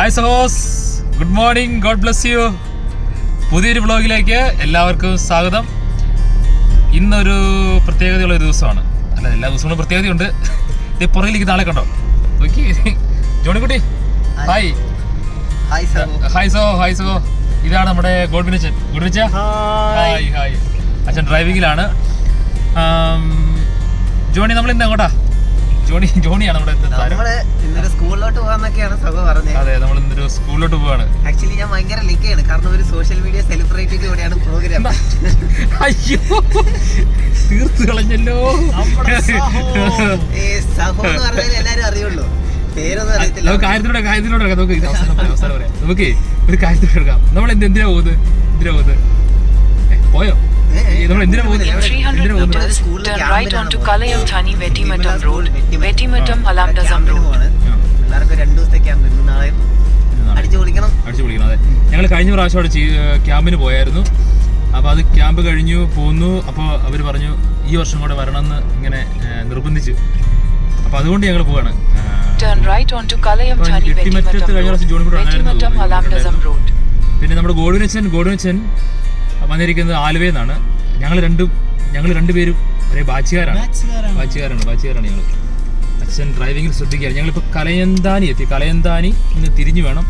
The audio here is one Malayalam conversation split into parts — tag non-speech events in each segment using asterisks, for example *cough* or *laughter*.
Hi സഹോസ് good morning God bless you പുതിയൊരു വ്ളോഗിലേക്ക് എല്ലാവർക്കും സ്വാഗതം. ഇന്നൊരു പ്രത്യേകതയുള്ള ഒരു ദിവസമാണ്. അല്ല എല്ലാ ദിവസങ്ങളും പ്രത്യേകതയുണ്ട്. ഇത് പുറകിലേക്ക് നാളെ കണ്ടോ? നോക്കി. Johnykutty. Hi hi so hi so ഇതാണ് നമ്മുടെ ഗോഡ്വിനച്ചൻ ഗുഡ്വിച്ച ഹായ് ഹായ് അച്ഛൻ ഡ്രൈവിങ്ങിലാണ് ജോണി നമ്മൾ ഇന്ന് എങ്ങോട്ടാ? ജോണി ജോണിയാണ് നമ്മുടെ നമ്മൾ ഇന്നൊരു സ്കൂളിലോട്ട് പോകാന്നൊക്കെയാണ് സഭ പറഞ്ഞത്. അതെ നമ്മൾ ഇന്നൊരു സ്കൂളിലോട്ട് പോവാണ്. ആക്ച്വലി ഞാൻ ഭയങ്കര ലിക്കാണ് കാരണം ഒരു സോഷ്യൽ മീഡിയ സെലിബ്രിറ്റിയുടെ കൂടെയാണ് പ്രോഗ്രാം അയ്യോ. തീർത്തു കളഞ്ഞല്ലോ. ഈ സഹോ. എന്ന് പറഞ്ഞാൽ എല്ലാരും അറിയുള്ളൂ. പേരൊന്നും അറിയത്തില്ല. നമുക്ക് കാര്യത്തിലൂടെ കാര്യത്തിലൂടെ നമുക്ക് അവസാനം പറയാം നമുക്ക് ഒരു കാര്യത്തിലൂടെ എടുക്കാം. നമ്മൾ എന്ത് എന്തിനാ പോകുന്നത്? എന്തിനാ പോകുന്നത്? പോയോ? ഏ, ഏ, നമ്മൾ എന്തിനാ പോകുന്നത് ഇവിടെ 300 എന്തിനാ പോകുന്നത്? ഒരു meters, സ്കൂളിൽ turn ക്യാമ്പിനാണ് right onto പോകുന്നത്. Kalayam Thani Vettimattam വിമല Road, സ്കൂൾ Vettimattam Halamdasam ക്യാമ്പിന് Road. പോവാണ്. ആ, പിള്ളേർക്ക് രണ്ടു ദിവസത്തെ ക്യാമ്പ് ഇന്ന് നാളെ. അടിച്ചു പൊളിക്കണം. അടിച്ചു പൊളിക്കണം അതെ. ഞങ്ങൾ കഴിഞ്ഞ പ്രാവശ്യം അവിടെ ക്യാമ്പിന് പോയായിരുന്നു. അപ്പോൾ അത് ക്യാമ്പ് കഴിഞ്ഞു പോന്നു. അപ്പോൾ അവർ പറഞ്ഞു ഈ വർഷം കൂടെ വരണമെന്ന് ഇങ്ങനെ നിർബന്ധിച്ചു. അപ്പോൾ അതുകൊണ്ട് ഞങ്ങൾ പോവാണ്. കഴിഞ്ഞ പ്രാവശ്യം ജോണി കൂടെ. പിന്നെ നമ്മുടെ ഗോഡിനച്ചൻ ഗോഡുനച്ചൻ വന്നിരിക്കുന്നത് ആലുവയിൽ നിന്നാണ്. ഞങ്ങൾ രണ്ടും ഞങ്ങൾ രണ്ടുപേരും ഒരേ ബാച്ചുകാരാണ്. ബാച്ചുകാരാണ്. ബാച്ചുകാരാണ് ഞങ്ങൾ. അച്ഛൻ ഡ്രൈവിങ്ങിൽ ശ്രദ്ധിക്കുകയാണ്. ഞങ്ങളിപ്പോൾ കലയന്താനി എത്തി. കലയന്താനി ഇന്ന് തിരിഞ്ഞു വേണം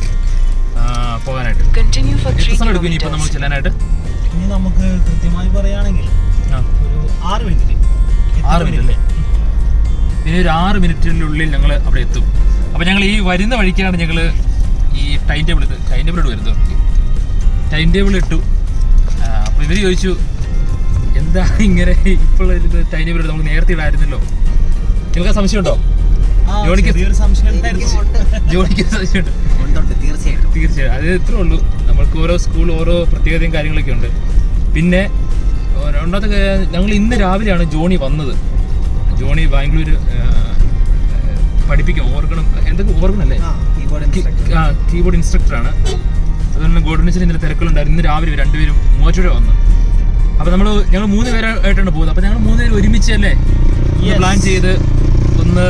പോകാനായിട്ട്. എത്ര 3 സമയം എടുക്കും ഇനിയിപ്പോൾ നമ്മൾ. ചെല്ലാനായിട്ട്? ഇനി നമുക്ക് കൃത്യമായി പറയുകയാണെങ്കിൽ ഒരു ആറ് മിനിറ്റ്. ആറ് മിനിറ്റ്. അല്ലേ? ഇനി ഒരു ആറ് മിനിറ്റിനുള്ളിൽ ഞങ്ങൾ അവിടെ എത്തും. അപ്പോൾ ഞങ്ങൾ ഈ വരുന്ന വഴിക്കാണ് ഞങ്ങൾ ഈ ടൈം ടേബിൾ ടൈം ടേബിൾ ഇട്ട് വരുന്നത്. ടൈം ടേബിൾ ഇട്ടു. ഇവർ ചോദിച്ചു എന്താ ഇങ്ങനെ ഇപ്പോൾ ഇത് ടൈം ടേബിൾ നമുക്ക് നേരത്തെ ഇടായിരുന്നല്ലോ? നിങ്ങൾക്ക് സംശയമുണ്ടോ? ആ, ജോണിക്ക് സംശയം. ജോലിക്ക് സംശയമുണ്ട് തീർച്ചയായിട്ടും. തീർച്ചയായും. അത് ഇത്രേ ഉള്ളൂ. നമ്മൾക്ക് ഓരോ സ്കൂൾ ഓരോ പ്രത്യേകതയും കാര്യങ്ങളൊക്കെ ഉണ്ട്. പിന്നെ രണ്ടാമത്തെ ഞങ്ങൾ ഇന്ന് രാവിലെയാണ് ജോണി വന്നത്. ജോണി ബാംഗ്ലൂർ പഠിപ്പിക്കും ഓർഗണം എന്തൊക്കെ ഓർഗണല്ലേ? കീബോർഡ് ഇൻസ്ട്രക്ടറാണ് അതുപോലെ ഗോഡനച്ചിന് ഇന്നലെ തിരക്കുകളുണ്ടായിരുന്നു. ഇന്ന് രാവിലെ രണ്ടുപേരും മൂവാറ്റുപുഴ വന്നു. അപ്പോൾ നമ്മൾ ഞങ്ങൾ മൂന്ന് പേരായിട്ടാണ് പോകുന്നത്. അപ്പോൾ ഞങ്ങൾ മൂന്ന് പേര് ഒരുമിച്ച് അല്ലേ ഈ പ്ലാൻ ചെയ്ത് ഒന്ന്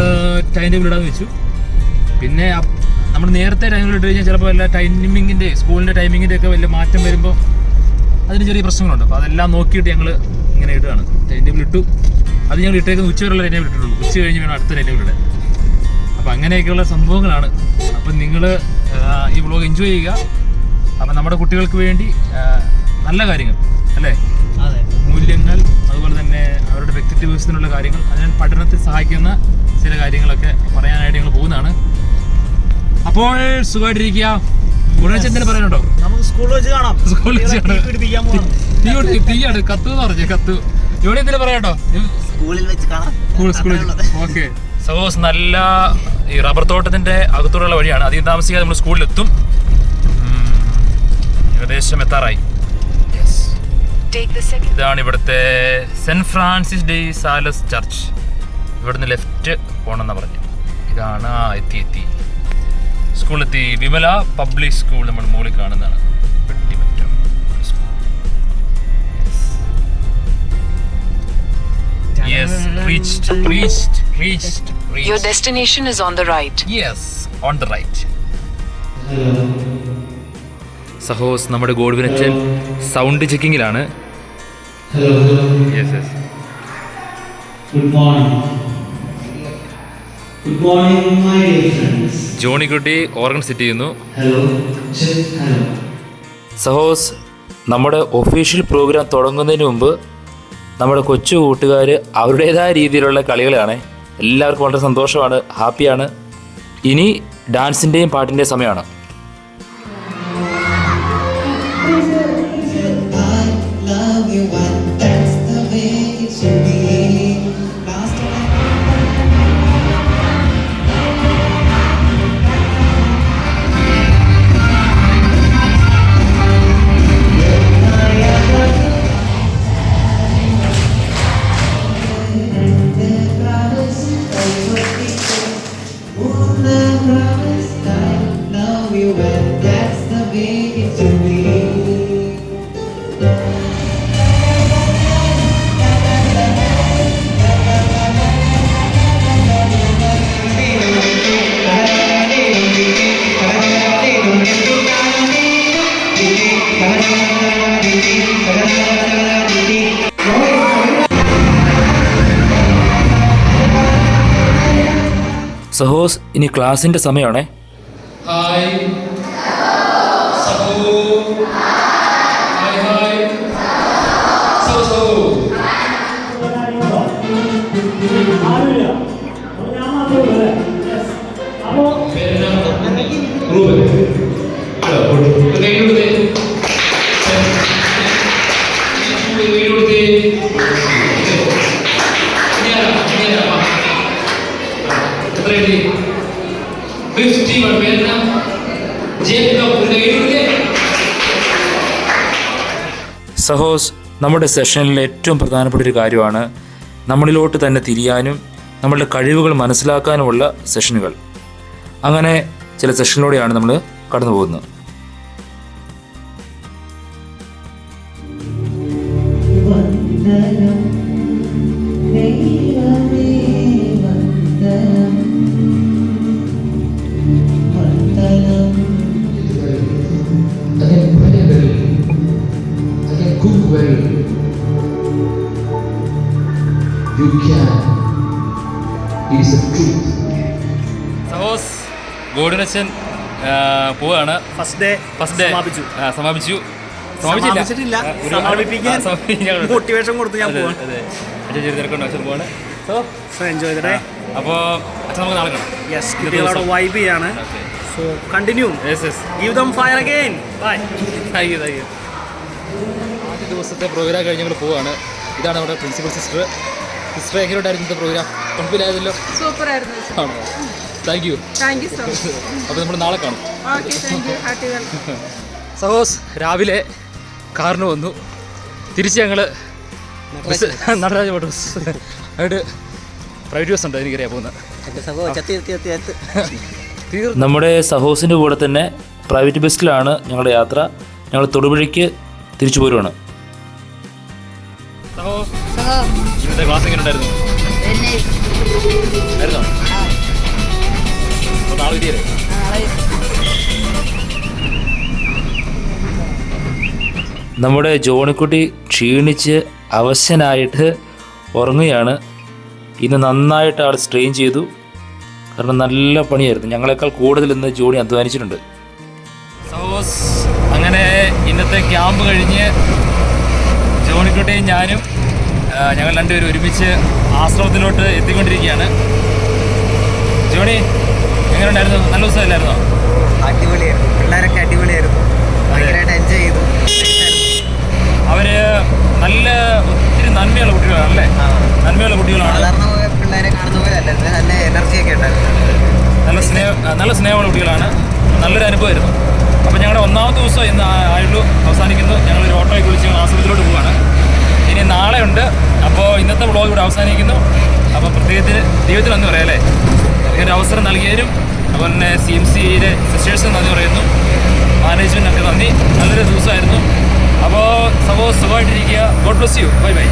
ടൈം ടേബിൾ ഇടാന്ന് വെച്ചു. പിന്നെ നമ്മൾ നേരത്തെ ടൈമിൽ ഇട്ട് കഴിഞ്ഞാൽ ചിലപ്പോൾ വല്ല ടൈമിങ്ങിന്റെ സ്കൂളിന്റെ ടൈമിങ്ങിന്റെ ഒക്കെ വലിയ മാറ്റം വരുമ്പോൾ അതിന് ചെറിയ പ്രശ്നങ്ങളുണ്ട്. അപ്പോൾ അതെല്ലാം നോക്കിയിട്ട് ഞങ്ങൾ ഇങ്ങനെ ഇടുകയാണ്. ടൈം ടേബിൾ ഇട്ടു. അത് ഞങ്ങൾ ഇട്ടേക്കുന്ന ഉച്ച വരെയുള്ള ടൈം ടേബിൾ ഇട്ടിട്ടുള്ളൂ. ഉച്ച കഴിഞ്ഞ് വേണം അടുത്ത ടൈം ടേബിൾ ഇടാൻ. അപ്പോൾ അങ്ങനെയൊക്കെയുള്ള സംഭവങ്ങളാണ്. അപ്പം നിങ്ങൾ ഈ വ്ളോഗ് എൻജോയ് ചെയ്യുക. അപ്പം നമ്മുടെ കുട്ടികൾക്ക് വേണ്ടി നല്ല കാര്യങ്ങൾ അല്ലേ? അതെ. മൂല്യങ്ങൾ അതുപോലെ തന്നെ അവരുടെ വ്യക്തിത്വ വികസനമുള്ള കാര്യങ്ങൾ അതിനാൽ പഠനത്തിൽ സഹായിക്കുന്ന ചില കാര്യങ്ങളൊക്കെ പറയാനായിട്ട് ഞങ്ങൾ പോകുന്നതാണ്. അപ്പോൾ സുഖമായിട്ടിരിക്കുക. *laughs* എന്തെങ്കിലും പറയാനുണ്ടോ? നമുക്ക് സ്കൂളിൽ വെച്ച് കാണാം. സ്കൂളിൽ വെച്ച് തീയാണ്. കത്ത് എന്ന് പറഞ്ഞേ കത്ത്. ഇവിടെ എന്തെങ്കിലും പറയാട്ടോ സ്കൂളിൽ വെച്ച് കാണാം. സ്കൂൾ സ്കൂളിൽ. ഓക്കെ സപ്പോസ് നല്ല ഈ റബ്ബർ തോട്ടത്തിന്റെ അകത്തൂടെയുള്ള വഴിയാണ്. അധികം താമസിക്കാതെ നമ്മൾ സ്കൂളിലെത്തും ഏകദേശം എത്താറായി. ഇതാണ് ഇവിടുത്തെ Saint Francis de Sales church. ഇവിടുന്ന് ലെഫ്റ്റ് പോകണമെന്നാണ് പറഞ്ഞു. ഇതാണ് ആ എത്തി എത്തി. സ്കൂളിലെത്തി വിമല പബ്ലിക് സ്കൂൾ നമ്മൾ മുകളിൽ കാണുന്നതാണ്. Yes, reached, reached, reached, reached Your destination is on the right. Yes, on the right. Right സഹോസ് നമ്മുടെ ഗോഡ്വിനച്ചൻ sound ചെക്കിങ്ങിലാണ് hello. Yes. Good morning, my dear friends. ജോണിക്കുട്ടി ഓർഗൻ സെറ്റ് ചെയ്യുന്നു ഹലോ. Hello. സഹോസ് നമ്മുടെ ഒഫീഷ്യൽ പ്രോഗ്രാം തുടങ്ങുന്നതിന് മുമ്പ് നമ്മുടെ കൊച്ചു കൂട്ടുകാർ അവരുടേതായ രീതിയിലുള്ള കളികളാണ് എല്ലാവർക്കും വളരെ സന്തോഷമാണ് ഹാപ്പിയാണ് ഇനി ഡാൻസിന്റെയും പാട്ടിന്റെയും സമയമാണ് you why. സഹോസ് ഇനി ക്ലാസിന്റെ സമയമാണേ. ഹായ് കൊടുത്തേ സഹോസ് നമ്മുടെ സെഷനിൽ ഏറ്റവും പ്രധാനപ്പെട്ട ഒരു കാര്യമാണ് നമ്മളിലോട്ട് തന്നെ തിരിയാനും നമ്മളുടെ കഴിവുകൾ മനസ്സിലാക്കാനുമുള്ള സെഷനുകൾ. അങ്ങനെ ചില സെഷനിലൂടെയാണ് നമ്മൾ കടന്നു പോകുന്നത് ഗോഡിനച്ചൻ പോവാണ്. ഫസ്റ്റ് ഡേ ഫസ്റ്റ് ഡേ സമാപിച്ചു. സമാപിച്ചു. സമാപിപ്പിക്കാൻ മോട്ടിവേഷൻ *laughs* കൊടുത്ത് ഞാൻ പോവാണ്. അച്ഛൻ ചെറിയ തിരക്കുണ്ട് അച്ഛൻ പോവാണ് സോ സോ എൻജോയ് ചെയ്തേ അപ്പോൾ അച്ഛൻ നമുക്ക് നാളെ കാണാം. യെസ് കുട്ടികളവിടെ വൈബ് ചെയ്യാണ് so continue yes yes give them fire again bye thank you thank you ആദ്യ ദിവസത്തെ പ്രോഗ്രാം കഴിഞ്ഞ് ഞങ്ങൾ പോവാണ്. ഇതാണ് നമ്മുടെ പ്രിൻസിപ്പൽ സിസ്റ്റർ സിസ്റ്റർ എങ്ങനെയുണ്ടായിരുന്നു പ്രോഗ്രാം കുഴപ്പമില്ലായിരുന്നല്ലോ സൂപ്പർ ആയിരുന്നു. ആണോ? Thank you thank you so much അപ്പോൾ നമ്മൾ നാളെ കാണും. Okay thank you happy welcome സഹോസ് രാവിലെ കാറിന് വന്നു. തിരിച്ച് ഞങ്ങൾ നടരാജ മോട്ടോഴ്സ് ആയിട്ട് പ്രൈവറ്റ് ബസ് ഉണ്ട് എനിക്കറിയാം പോകുന്നത്. നമ്മുടെ സഹോസിന്റെ കൂടെ തന്നെ പ്രൈവറ്റ് ബസ്സിലാണ് ഞങ്ങളുടെ യാത്ര. ഞങ്ങൾ തൊടുപുഴയ്ക്ക് തിരിച്ചു പോരുവാണ്. ക്ലാസ് എങ്ങനെ ഉണ്ടായിരുന്നു? നാളെ നമ്മുടെ ജോണിക്കുട്ടി ക്ഷീണിച്ച് അവശനായിട്ട് ഉറങ്ങുകയാണ്. ഇന്ന് നന്നായിട്ട് ആൾ സ്ട്രെയിൻ ചെയ്തു. കാരണം നല്ല പണിയായിരുന്നു. ഞങ്ങളെക്കാൾ കൂടുതൽ ഇന്ന് ജോണി അധ്വാനിച്ചിട്ടുണ്ട്. സഹോസ് അങ്ങനെ ഇന്നത്തെ ക്യാമ്പ് കഴിഞ്ഞ് ജോണിക്കുട്ടിയും ഞാനും ഞങ്ങൾ രണ്ടുപേരും ഒരുമിച്ച് ആശ്രമത്തിലോട്ട് എത്തിക്കൊണ്ടിരിക്കുകയാണ്. ജോണി എങ്ങനെ ഉണ്ടായിരുന്നു നല്ല ദിവസമല്ലായിരുന്നോ? അടിപൊളിയായിരുന്നു. പിള്ളേരൊക്കെ അടിപൊളിയായിരുന്നു. ഭയങ്കരമായിട്ട് എൻജോയ് ചെയ്തു. അവർ നല്ല ഒത്തിരി നന്മയുള്ള കുട്ടികളാണ് അല്ലേ. നന്മയുള്ള കുട്ടികളാണ്. സാധാരണ പിള്ളേരെ കാണുന്ന പോലെ അല്ലായിരുന്നു നല്ല എനർജിയൊക്കെ ഉണ്ടായിരുന്നു. നല്ല സ്നേഹ നല്ല സ്നേഹമുള്ള കുട്ടികളാണ്. നല്ലൊരു അനുഭവമായിരുന്നു. അപ്പോൾ ഞങ്ങളുടെ ഒന്നാമത്തെ ദിവസം ഇന്ന് ആയുള്ളൂ. അവസാനിക്കുന്നു. ഞങ്ങൾ ഒരു ഓട്ടോയിൽ വിളിച്ച് ആശ്രമത്തിലോട്ട് പോവാണ്. ഇനി നാളെ ഉണ്ട് അപ്പോൾ ഇന്നത്തെ വ്ളോഗ് ഇവിടെ അവസാനിക്കുന്നു. അപ്പോൾ പ്രത്യേകത്തിന് ദൈവത്തിന് നന്ദി പറയാം അല്ലേ? ഒരു അവസരം നൽകിയതിനും അതുപോലെ തന്നെ സി എം സിയിലെ സിസ്റ്റേഴ്സ് നന്ദി പറയുന്നു. മാനേജ്മെന്റിനൊക്കെ നന്ദി. നല്ലൊരു ദിവസമായിരുന്നു. അപ്പോൾ സപ്പോസ് സുഖമായിട്ടിരിക്കുക. God bless you bye bye